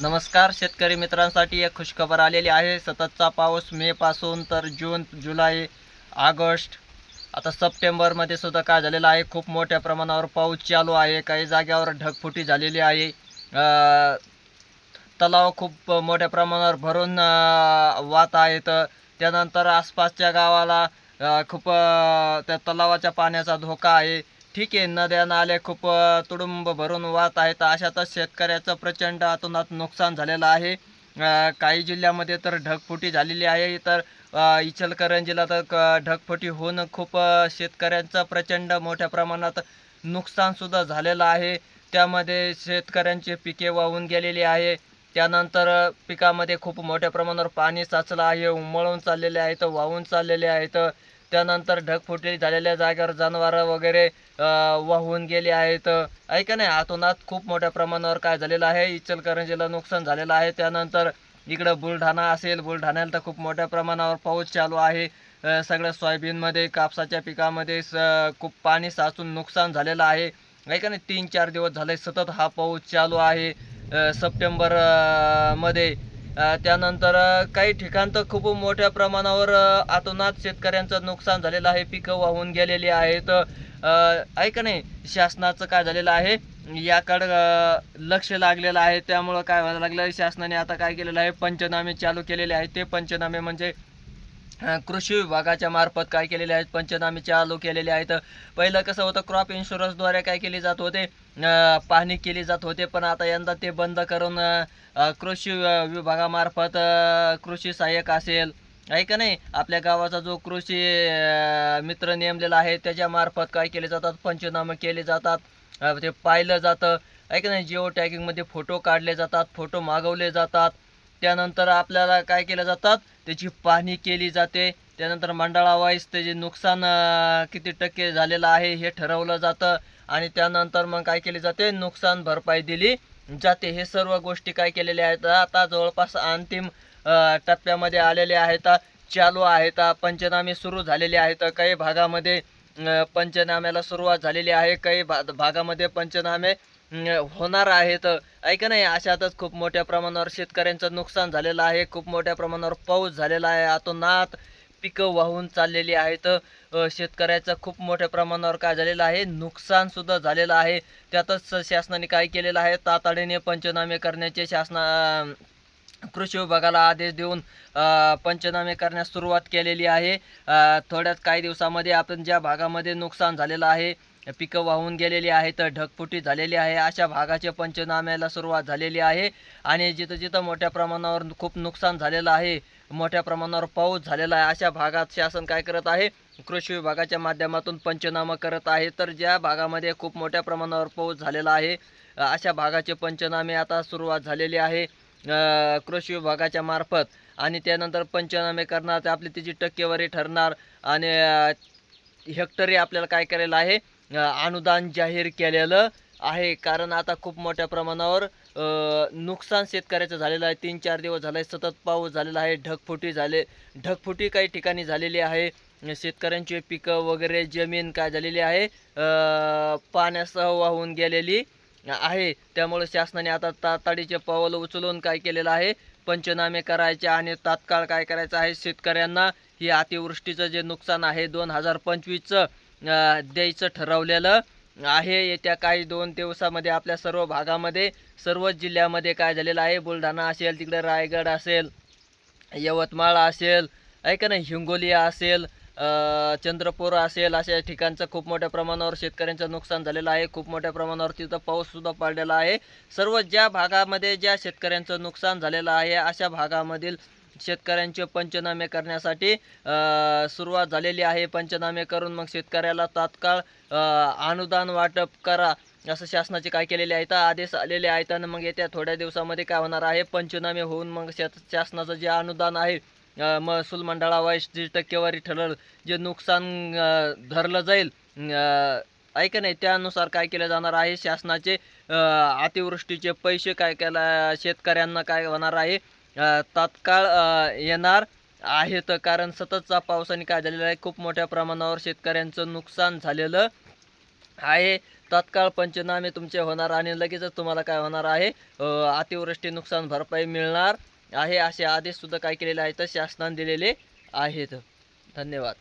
नमस्कार शेतकरी मित्रांसाठी एक खुशखबर आलेली आहे. सततचा पाऊस मे पासून तर जून जुलै ऑगस्ट आता सप्टेंबरमध्ये सुद्धा काय झालेलं आहे? खूप मोठ्या प्रमाणावर पाऊस चालू आहे. काही जाग्यावर ढगफुटी झालेली आहे. तलाव खूप मोठ्या प्रमाणावर भरून वाहत आहेत. त्यानंतर आसपासच्या गावाला खूप त्या तलावाच्या पाण्याचा धोका आहे. ठीक आहे नद्या नाले खूप तुडुंब भरून वाहत आहेत. अशातच शेतकऱ्याचं प्रचंड अतोनात नुकसान झालेलं आहे. काही जिल्ह्यामध्ये तर ढगफुटी झालेली आहे. तर इचलकरंजीला तर क- ढगफुटी होऊन खूप शेतकऱ्यांचं प्रचंड मोठ्या प्रमाणात नुकसानसुद्धा झालेलं आहे. त्यामध्ये शेतकऱ्यांची पिके वाहून गेलेली आहे. त्यानंतर पिकामध्ये खूप मोठ्या प्रमाणावर पाणी साचलं आहे. उमळून चाललेले आहेत वाहून चाललेले आहेत. त्यानंतर ढगफुटी झालेल्या जागेवर जनावरं वगैरे वाहून गेले आहेत. ऐका नाही? आतोनात खूप मोठ्या प्रमाणावर काय झालेलं आहे? इचलकरंजीला नुकसान झालेलं आहे. त्यानंतर इकडं बुलढाणा असेल. बुलढाण्याला तर खूप मोठ्या प्रमाणावर पाऊस चालू आहे. सगळ्या सोयाबीनमध्ये कापसाच्या पिकामध्ये स खूप पाणी साचून नुकसान झालेलं आहे. ऐका नाही? तीन चार दिवस झाले सतत हा पाऊस चालू आहे. सप्टेंबरमध्ये सप्टेंबरमध्ये त्यानंतर काही ठिकाण तर खूप मोठ्या प्रमाणावर आतोनात शेतकऱ्यांचं नुकसान झालेलं आहे. पिकं वाहून गेलेली आहेत. ऐका नाही? शासनाचं काय झालेलं आहे? याकडं लक्ष लागलेलं आहे. त्यामुळं काय व्हायला लागलं? शासनाने आता काय केलेलं आहे? पंचनामे चालू केलेले आहेत. ते पंचनामे म्हणजे कृषी विभागाच्या मार्फत काय केलेले आहेत? पंचनामे चालू केलेले आहेत. पहिलं कसं होतं क्रॉप इन्शुरन्सद्वारे काय केले जात होते? पाहणी केली जात होते पण आता यंदा ते बंद करून कृषी विभागामार्फत कृषी सहाय्यक असेल. आहे का नाही? आपल्या गावाचा जो कृषी मित्र नेमलेला आहे त्याच्यामार्फत काय केले जातात? पंचनामे केले जातात. ते पाहिलं जातं. आहे का नाही? जिओ टॅगिंगमध्ये फोटो काढले जातात फोटो मागवले जातात. त्यानंतर आपल्याला काय केलं जातात? त्याची पाहणी केली जाते. त्यानंतर मंडळावाईज त्याचे नुकसान किती टक्के झालेलं आहे हे ठरवलं जातं. आणि त्यानंतर मग काय केले जाते? नुकसान भरपाई दिली जाते. हे सर्व गोष्टी काय केलेल्या आहेत? आता जवळपास अंतिम टप्प्यामध्ये आलेले आहेत चालू आहेत पंचनामे सुरू झालेले आहेत. काही भागामध्ये पंचनाम्याला सुरुवात झालेली आहे. काही भा भागामध्ये पंचनामे होणार आहेत ऐका नाही अशातच खूप मोठ्या प्रमाणावर शेतकऱ्यांचं नुकसान झालेलं आहे. खूप मोठ्या प्रमाणावर पाऊस झालेला आहे. अतोनात पिकं वाहून चाललेली आहेत. शेतकऱ्याचं खूप मोठ्या प्रमाणावर काय झालेलं आहे? नुकसान सुद्धा झालेलं आहे. त्यातच शासनाने काय केलेलं आहे? तातडीने पंचनामे करण्याचे शासना कृषी विभागाला आदेश देऊन पंचनामे करण्यास सुरुवात केलेली आहे. थोड्याच काही दिवसामध्ये आपण ज्या भागामध्ये नुकसान झालेलं आहे पिकं वाहून गेलेली आहेत ढगफुटी झालेली आहे अशा भागाचे पंचनाम्याला सुरुवात झालेली आहे. आणि जिथं जिथं मोठ्या प्रमाणावर खूप नुकसान झालेलं आहे मोठ्या प्रमाणावर पाऊस झालेला आहे अशा भागात शासन काय करत आहे? कृषी विभागाच्या माध्यमातून पंचनामा करत आहे. तर ज्या भागामध्ये खूप मोठ्या प्रमाणावर पाऊस झालेला आहे अशा भागाचे पंचनामे आता सुरुवात झालेली आहे. कृषी विभागाच्या मार्फत आणि त्यानंतर पंचनामे करणार ते आपली त्याची टक्केवारी ठरणार आणि हेक्टरी आपल्याला काय केलेलं आहे? अनुदान जाहीर केलेलं आहे. कारण आता खूप मोठ्या प्रमाणावर नुकसान शेतकऱ्याचं झालेलं आहे. तीन चार दिवस झाले सतत पाऊस झालेला आहे ढगफुटी झाले ढगफुटी काही ठिकाणी झालेली आहे. शेतकऱ्यांची पिकं वगैरे जमीन काय झालेली आहे? पाण्यासह वाहून गेलेली. आहे. त्यामुळे शासनाने आता तातडीचे पावलं उचलून काय केलेलं आहे? पंचनामे करायचे आणि तात्काळ काय करायचं आहे शेतकऱ्यांना? ही अतिवृष्टीचं जे नुकसान आहे दोन हजार पंचवीसचं द्यायचं ठरवलेलं आहे. येत्या काही दोन दिवसामध्ये आपल्या सर्व भागामध्ये सर्वच जिल्ह्यामध्ये काय झालेलं आहे? बुलढाणा असेल तिकडे रायगड असेल यवतमाळ असेल ऐका ना हिंगोली असेल चंद्रपूर असेल अशा ठिकाणचं खूप मोठ्या प्रमाणावर शेतकऱ्यांचं नुकसान झालेलं आहे. खूप मोठ्या प्रमाणावर तिथं पाऊससुद्धा पडलेला आहे. सर्व ज्या भागामध्ये ज्या शेतकऱ्यांचं नुकसान झालेलं आहे अशा भागामधील शेतकऱ्यांचे पंचनामे करण्यासाठी सुरुवात झालेली आहे. पंचनामे करून मग शेतकऱ्याला तात्काळ अनुदान वाटप करा असं शासनाचे काय केलेले आहेत आदेश आलेले आहेत. आणि मग येत्या थोड्या दिवसामध्ये काय होणार आहे? पंचनामे होऊन मग शेत शासनाचं जे अनुदान आहे महसूल मंडळावाईस जी टक्केवारी ठरल जे नुकसान धरलं जाईल अ, ऐका नाही? त्यानुसार काय केलं जाणार आहे? शासनाचे अतिवृष्टीचे पैसे काय केला शेतकऱ्यांना काय होणार आहे? तात्काळ येणार आहेत. कारण सततचा पावसाने काय झालेलं आहे? खूप मोठ्या प्रमाणावर शेतकऱ्यांचं नुकसान झालेलं आहे. तात्काळ पंचनामे तुमचे होणार आणि लगेचच तुम्हाला काय होणार आहे? अतिवृष्टी नुकसान भरपाई मिळणार. आहे असे आदेशसुद्धा काय केलेले आहेत शासनाने दिलेले आहेत. धन्यवाद.